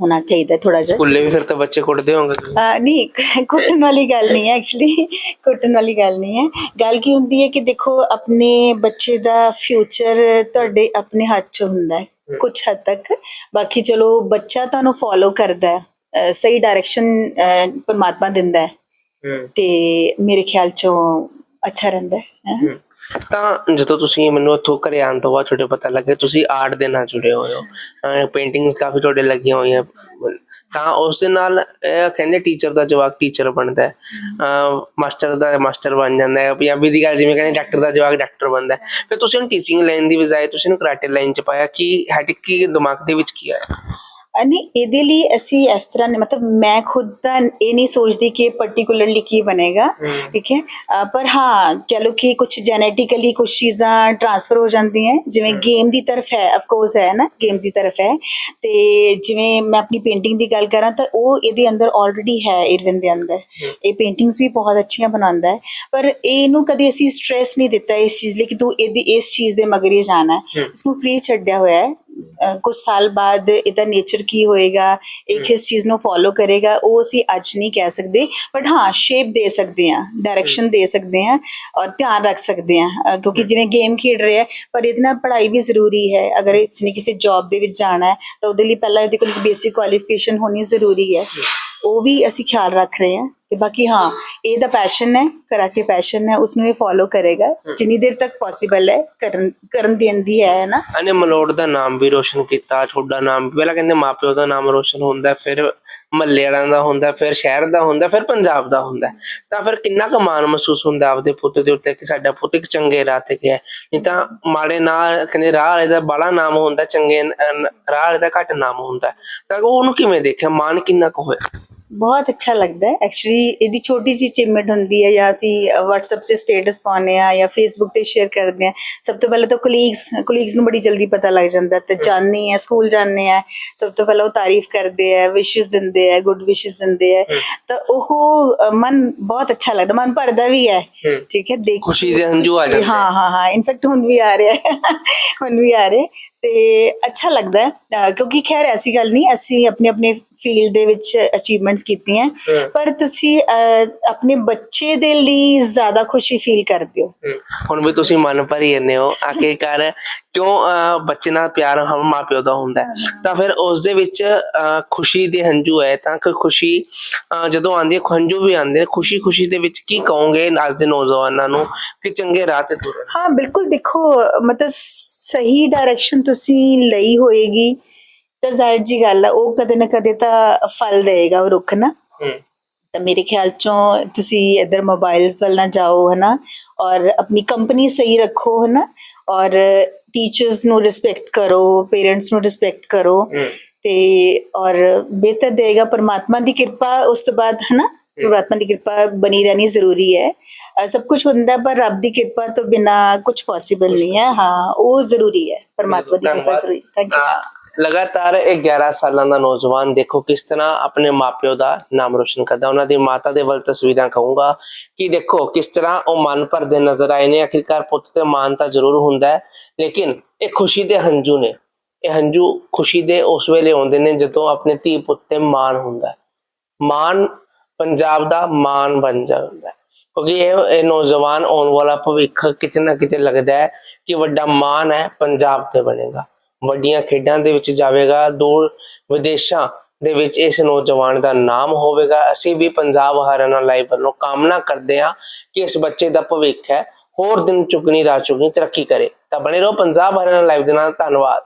Speaker 4: ਹੋਣਾ ਚਾਹੀਦਾ ਥੋੜਾ ਜਿਹਾ।
Speaker 1: ਸਕੂਲੇ ਵੀ ਫਿਰ ਤਾਂ ਬੱਚੇ ਕੁੱਟਦੇ ਹੋਣਗੇ।
Speaker 4: ਅਹ ਨਹੀਂ ਕੁੱਟਣ ਵਾਲੀ ਗੱਲ ਨਹੀਂ ਹੈ ਐਕਚੁਅਲੀ ਕੁੱਟਣ ਵਾਲੀ ਗੱਲ ਨਹੀਂ ਹੈ। ਗੱਲ ਕੀ ਹੁੰਦੀ ਹੈ ਕਿ ਦੇਖੋ ਆਪਣੇ ਬੱਚੇ ਦਾ ਫਿਊਚਰ ਤੁਹਾਡੇ ਆਪਣੇ ਹੱਥ 'ਚ ਹੁੰਦਾ ਹੈ ਕੁਝ ਹੱਦ ਤੱਕ। ਬਾਕੀ ਚਲੋ ਬੱਚਾ ਤੁਹਾਨੂੰ ਫੋਲੋ ਕਰਦਾ ਹੈ ਅਹ ਸਹੀ ਡਾਇਰੈਕਸ਼ਨ ਪਰਮਾਤਮਾ ਦਿੰਦਾ ਹੈ।
Speaker 1: ਹੂੰ।
Speaker 4: ਤੇ ਮੇਰੇ ਖਿਆਲ 'ਚੋਂ ਅੱਛਾ ਰਹਿੰਦਾ ਹੈ। ਹੈਂ।
Speaker 1: ਤਾਂ ਜਦੋਂ ਤੁਸੀਂ ਮੈਨੂੰ ਉੱਥੋਂ ਘਰੇ ਆਉਣ ਤੋਂ ਬਾਅਦ ਤੁਹਾਡੇ ਪਤਾ ਲੱਗਿਆ ਤੁਸੀਂ ਆਰਟ ਦੇ ਨਾਲ ਜੁੜੇ ਹੋਏ ਹੋ। ਪੇਂਟਿੰਗਸ ਕਾਫੀ ਤੁਹਾਡੇ ਲੱਗੀਆਂ ਹੋਈਆਂ। ਤਾਂ ਉਸ ਦੇ ਨਾਲ ਕਹਿੰਦੇ ਟੀਚਰ ਦਾ ਜਵਾਕ ਟੀਚਰ ਬਣਦਾ ਹੈ। ਮਾਸਟਰ ਦਾ ਮਾਸਟਰ ਬਣ ਜਾਂਦਾ ਹੈ। ਪੰਜਾਬੀ ਦੀ ਗੱਲ ਜਿਵੇਂ ਕਹਿੰਦੇ ਡਾਕਟਰ ਦਾ ਜਵਾਕ ਡਾਕਟਰ ਬਣਦਾ ਹੈ। ਫਿਰ ਤੁਸੀਂ ਹੁਣ ਟੀਚਿੰਗ ਲਾਈਨ ਦੀ ਬਜਾਏ ਤੁਸੀਂ ਨੂੰ ਕਰਾਟੇ ਲਾਈਨ ਚ ਪਾਇਆ। ਕਿ ਹੈਟਿਕ ਕੀ ਦਿਮਾਗ ਦੇ ਵਿੱਚ ਕੀ ਆਇਆ?
Speaker 4: ਨਹੀਂ ਇਹਦੇ ਲਈ ਅਸੀਂ ਇਸ ਤਰ੍ਹਾਂ ਮਤਲਬ ਮੈਂ ਖੁਦ ਤਾਂ ਇਹ ਨਹੀਂ ਸੋਚਦੀ ਕਿ ਪਾਰਟਿਕੂਲਰਲੀ ਕੀ ਬਣੇਗਾ ਠੀਕ ਹੈ? ਪਰ ਹਾਂ ਕਹ ਲੋ ਕਿ ਕੁਝ ਜੈਨੇਟਿਕਲੀ ਕੁਝ ਚੀਜ਼ਾਂ ਟ੍ਰਾਂਸਫਰ ਹੋ ਜਾਂਦੀਆਂ ਜਿਵੇਂ ਗੇਮ ਦੀ ਤਰਫ ਹੈ ਆਫ ਕੋਰਸ ਹੈ ਨਾ ਗੇਮ ਦੀ ਤਰਫ ਹੈ। ਤੇ ਜਿਵੇਂ ਮੈਂ ਆਪਣੀ ਪੇਂਟਿੰਗ ਦੀ ਗੱਲ ਕਰਾਂ ਤਾਂ ਉਹ ਇਹਦੇ ਅੰਦਰ ਆਲਰੇਡੀ ਹੈ ਇਰਵਿਨ ਦੇ ਅੰਦਰ। ਇਹ ਪੇਂਟਿੰਗਸ ਵੀ ਬਹੁਤ ਅੱਛੀਆਂ ਬਣਾਉਂਦਾ ਹੈ। ਪਰ ਇਹਨੂੰ ਕਦੇ ਅਸੀਂ ਸਟ੍ਰੈਸ ਨਹੀਂ ਦਿੱਤਾ ਇਸ ਚੀਜ਼ ਲਈ ਕਿ ਤੂੰ ਇਹਦੀ ਇਸ ਚੀਜ਼ ਦੇ ਮਗਰ ਹੀ ਜਾਣਾ ਹੈ। ਇਸਨੂੰ ਫ੍ਰੀ ਛੱਡਿਆ ਹੋਇਆ ਹੈ। ਕੁਝ ਸਾਲ ਬਾਅਦ ਇਹਦਾ ਨੇਚਰ ਕੀ ਹੋਏਗਾ ਇਹ ਕਿਸ ਚੀਜ਼ ਨੂੰ ਫੋਲੋ ਕਰੇਗਾ ਉਹ ਅਸੀਂ ਅੱਜ ਨਹੀਂ ਕਹਿ ਸਕਦੇ ਬਟ ਹਾਂ ਸ਼ੇਪ ਦੇ ਸਕਦੇ ਹਾਂ ਡਾਇਰੈਕਸ਼ਨ ਦੇ ਸਕਦੇ ਹਾਂ ਔਰ ਧਿਆਨ ਰੱਖ ਸਕਦੇ ਹਾਂ ਅ, ਕਿਉਂਕਿ ਜਿਵੇਂ ਗੇਮ ਖੇਡ ਰਿਹਾ ਹੈ ਪਰ ਇਹਦੇ ਨਾਲ ਪੜ੍ਹਾਈ ਵੀ ਜ਼ਰੂਰੀ ਹੈ ਅਗਰ ਇਸਨੇ ਕਿਸੇ ਜੌਬ ਦੇ ਵਿੱਚ ਜਾਣਾ ਹੈ ਤਾਂ ਉਹਦੇ ਲਈ ਪਹਿਲਾਂ ਇਹਦੇ ਕੋਲ ਬੇਸਿਕ ਕੁਆਲੀਫਿਕੇਸ਼ਨ ਹੋਣੀ ਜ਼ਰੂਰੀ ਹੈ ਉਹ ਵੀ ਅਸੀਂ ਖਿਆਲ ਰੱਖ ਰਹੇ ਹਾਂ। ਤੇ ਬਾਕੀ ਹਾਂ ਇਹ ਦਾ ਪੈਸ਼ਨ ਹੈ ਕਰਾਟੇ ਪੈਸ਼ਨ ਹੈ ਉਸ ਨੂੰ ਇਹ ਫੋਲੋ ਕਰੇਗਾ। ਜਿੰਨੀ ਦੇਰ ਤੱਕ ਪੋਸੀਬਲ ਹੈ ਕਰਨ ਕਰਨ ਦਿੰਦੀ ਹੈ ਨਾ?
Speaker 1: ਇਹਨੇ ਮਲੋੜ ਦਾ ਨਾਮ ਵੀ ਰੋਸ਼ਨ ਕੀਤਾ ਤੁਹਾਡਾ ਨਾਮ ਪਹਿਲਾਂ ਕਹਿੰਦੇ ਮਾਪਿਓ ਦਾ ਨਾਮ ਰੋਸ਼ਨ ਹੁੰਦਾ ਫਿਰ ਮਹੱਲੇ ਵਾਲਿਆਂ ਦਾ ਹੁੰਦਾ ਫਿਰ ਸ਼ਹਿਰ ਦਾ ਹੁੰਦਾ ਫਿਰ ਪੰਜਾਬ ਦਾ ਹੁੰਦਾ। ਤਾਂ ਫਿਰ ਕਿੰਨਾ ਕੁ ਮਾਣ ਮਹਿਸੂਸ ਹੁੰਦਾ ਆਪਦੇ ਪੁੱਤ ਦੇ ਉੱਤੇ ਕਿ ਸਾਡਾ ਪੁੱਤ ਇੱਕ ਚੰਗੇ ਰਾਹ ਤੇ ਗਿਆ। ਨਹੀਂ ਤਾਂ ਮਾੜੇ ਨਾਲ ਕਹਿੰਦੇ ਰਾਹ ਵਾਲੇ ਦਾ ਬੜਾ ਨਾਮ ਹੁੰਦਾ ਚੰਗੇ ਰਾਹ ਵਾਲੇ ਦਾ ਘੱਟ ਨਾਮ ਹੁੰਦਾ। ਤਾਂ ਉਹ ਉਹਨੂੰ ਕਿਵੇਂ ਦੇਖਿਆ? ਮਾਣ ਕਿੰਨਾ ਕੁ ਹੋਇਆ?
Speaker 4: ਬਹੁਤ ਅੱਛਾ ਲੱਗਦਾ ਹੈ। ਐਕਚੁਅਲੀ ਇਹਦੀ ਛੋਟੀ ਜਿਹੀ ਅਚੀਵਮੈਂਟ ਹੁੰਦੀ ਹੈ ਜਾਂ ਅਸੀਂ WhatsApp 'ਤੇ ਸਟੇਟਸ ਪਾਉਂਦੇ ਆ ਜਾਂ Facebook ਤੇ ਸ਼ੇਅਰ ਕਰਦੇ ਆ ਸਭ ਤੋਂ ਪਹਿਲਾਂ ਤਾਂ ਕੋਲੀਗਸ ਕੋਲੀਗਸ ਨੂੰ ਬੜੀ ਜਲਦੀ ਪਤਾ ਲੱਗ ਜਾਂਦਾ ਤੇ ਜਾਣਨੀ ਹੈ ਸਕੂਲ ਜਾਂਦੇ ਆ ਸਭ ਤੋਂ ਪਹਿਲਾਂ ਉਹ ਤਾਰੀਫ ਕਰਦੇ ਆ ਵਿਸ਼ੇਸ ਦਿੰਦੇ ਆ ਗੁੱਡ ਵਿਸ਼ੇਸ ਦਿੰਦੇ ਆ ਤਾਂ ਉਹ ਮਨ ਬਹੁਤ ਅੱਛਾ ਲੱਗਦਾ ਮਨ ਭਰਦਾ ਵੀ ਹੈ। ਠੀਕ ਹੈ ਦੇਖ
Speaker 1: ਖੁਸ਼ੀ ਦੇ ਹੰਝੂ ਆ ਜਾਂਦੇ
Speaker 4: ਹਾਂ ਹਾਂ ਹਾਂ। ਇਨਫੈਕਟ ਹੁਣ ਵੀ ਆ ਰਿਹਾ ਹੈ। ਹੁਣ ਵੀ ਆ ਰਿਹਾ ਤੇ ਅੱਛਾ ਲੱਗਦਾ ਹੈ। ਕਿਉਂਕਿ ਖੈਰ ਐਸੀ ਗੱਲ ਨਹੀਂ ਅਸੀਂ ਆਪਣੇ ਆਪਣੇ ਫੀਲਡ ਦੇ ਵਿੱਚ ਅਚੀਵਮੈਂਟਸ ਕੀਤੀਆਂ। ਪਰ ਤੁਸੀਂ ਆਪਣੇ ਬੱਚੇ ਦੇ ਲਈ ਜ਼ਿਆਦਾ ਖੁਸ਼ੀ ਫੀਲ ਕਰਦੇ ਹੋ।
Speaker 1: ਹਮ, ਹੁਣ ਵੀ ਤੁਸੀਂ ਮਨ ਭਰੀ ਜਾਂਦੇ ਹੋ ਆਖਿਰਕਾਰ ਕਿਉਂ ਅਹ, ਬੱਚੇ ਨਾਲ ਪਿਆਰ ਹਮ ਮਾਪਿਓ ਦਾ ਹੁੰਦਾ ਹੈ। ਤਾਂ ਫਿਰ ਉਸ ਦੇ ਵਿੱਚ ਅਹ, ਖੁਸ਼ੀ ਦੇ ਹੰਝੂ ਹੈ ਤਾਂ ਕਿ ਖੁਸ਼ੀ ਅਹ, ਜਦੋਂ ਆਉਂਦੀ ਹੈ ਹੰਝੂ ਵੀ ਆਉਂਦੇ ਨੇ। ਖੁਸ਼ੀ ਖੁਸ਼ੀ ਦੇ ਵਿੱਚ ਕੀ ਕਹੋਗੇ ਅੱਜ ਦੇ ਨੌਜਵਾਨਾਂ ਨੂੰ ਕਿ ਚੰਗੇ ਰਾਹ ਤੇ ਤੁਰਨ
Speaker 4: ਹਾਂ ਬਿਲਕੁਲ ਦੇਖੋ ਮਤਲਬ ਸਹੀ ਡਾਇਰੈਕਸ਼ਨ ਤੁਸੀਂ ਲਈ ਹੋਏਗੀ ਤਾਂ ਜ਼ਾਹਿਰ ਜੀ ਗੱਲ ਹੈ ਉਹ ਕਦੇ ਨਾ ਕਦੇ ਤਾਂ ਫਲ ਦੇਗਾ ਉਹ ਰੁੱਖ ਨਾ ਤਾਂ ਮੇਰੇ ਖਿਆਲ ਚੋਂ ਤੁਸੀਂ ਇਧਰ ਮੋਬਾਈਲਸ ਵੱਲ ਨਾ ਜਾਓ ਹਨਾ ਔਰ ਆਪਣੀ ਕੰਪਨੀ ਸਹੀ ਰੱਖੋ ਹਨਾ ਔਰ ਟੀਚਰਸ ਨੂੰ ਰਿਸਪੈਕਟ ਕਰੋ ਪੇਰੈਂਟਸ ਨੂੰ ਰਿਸਪੈਕਟ ਕਰੋ ਤੇ ਔਰ ਬਿਹਤਰ ਦੇਗਾ ਪਰਮਾਤਮਾ ਦੀ ਕਿਰਪਾ ਉਸ ਤੋਂ ਬਾਅਦ ਹਨਾ। ਪਰਮਾਤਮਾ ਦੀ ਕਿਰਪਾ ਬਣੀ ਰਹਿਣੀ ਜ਼ਰੂਰੀ ਹੈ। ਸਭ ਕੁਝ ਹੁੰਦਾ ਪਰ ਰੱਬ ਦੀ ਕਿਰਪਾ ਤੋਂ ਬਿਨਾ ਕੁਝ ਪੋਸੀਬਲ ਨਹੀਂ ਹੈ। ਹਾਂ ਉਹ ਜ਼ਰੂਰੀ ਹੈ। ਪਰਮਾਤਮਾ ਦੀ ਕਿਰਪਾ। ਜ਼ਰੂਰੀ। ਥੈਂਕ ਯੂ
Speaker 1: ਤਾਂ ਲਗਾਤਾਰ ਇਹ 11 ਸਾਲਾਂ ਦਾ ਨੌਜਵਾਨ ਦੇਖੋ ਕਿਸ ਤਰ੍ਹਾਂ ਆਪਣੇ ਮਾਪਿਓ ਦਾ ਨਾਮ ਰੋਸ਼ਨ ਕਰਦਾ। ਉਹਨਾਂ ਦੀ ਮਾਤਾ ਦੇ ਵੱਲ ਤਸਵੀਰਾਂ ਕਹੂੰਗਾ ਕਿ ਦੇਖੋ ਕਿਸ ਤਰ੍ਹਾਂ ਉਹ ਮਨ ਭਰਦੇ ਨਜ਼ਰ ਆਏ ਨੇ। ਆਖਿਰਕਾਰ ਪੁੱਤ ਤੇ ਮਾਨ ਤਾਂ ਜ਼ਰੂਰ ਹੁੰਦਾ ਹੈ ਲੇਕਿਨ ਇਹ ਖੁਸ਼ੀ ਦੇ ਹੰਝੂ ਨੇ। ਇਹ ਹੰਝੂ ਖੁਸ਼ੀ ਦੇ ਉਸ ਵੇਲੇ ਆਉਂਦੇ ਨੇ ਜਦੋਂ ਆਪਣੇ ਧੀ ਪੁੱਤ ਤੇ ਮਾਨ ਹੁੰਦਾ। ਮਾਨ ਪੰਜਾਬ ਦਾ ਮਾਣ ਬਣ ਜਾਂਦਾ ਹੈ। ਕਿਉਂਕਿ ਇਹ ਇਹ ਨੌਜਵਾਨ ਆਉਣ ਵਾਲਾ ਭਵਿੱਖ ਕਿਤੇ ਨਾ ਕਿਤੇ ਲੱਗਦਾ ਹੈ ਕਿ ਵੱਡਾ ਮਾਣ ਹੈ, ਪੰਜਾਬ ਤੇ ਬਣੇਗਾ। ਵੱਡੀਆਂ ਖੇਡਾਂ ਦੇ ਵਿੱਚ ਜਾਵੇਗਾ, ਦੂਰ ਵਿਦੇਸ਼ਾਂ ਦੇ ਵਿੱਚ ਇਸ ਨੌਜਵਾਨ ਦਾ ਨਾਮ ਹੋਵੇਗਾ। ਅਸੀਂ ਵੀ ਪੰਜਾਬ ਹਰਿਆਣਾ ਲਾਈਵ ਵੱਲੋਂ ਕਾਮਨਾ ਕਰਦੇ ਹਾਂ ਕਿ ਇਸ ਬੱਚੇ ਦਾ ਭਵਿੱਖ ਹੈ, ਹੋਰ ਦਿਨ ਚੁਗਣੀ ਰਾਹ ਚੁਗਣੀ ਤਰੱਕੀ ਕਰੇ। ਤਾਂ ਬਣੇ ਰਹੋ ਪੰਜਾਬ ਹਰਿਆਣਾ ਲਾਈਵ ਦੇ ਨਾਲ। ਧੰਨਵਾਦ।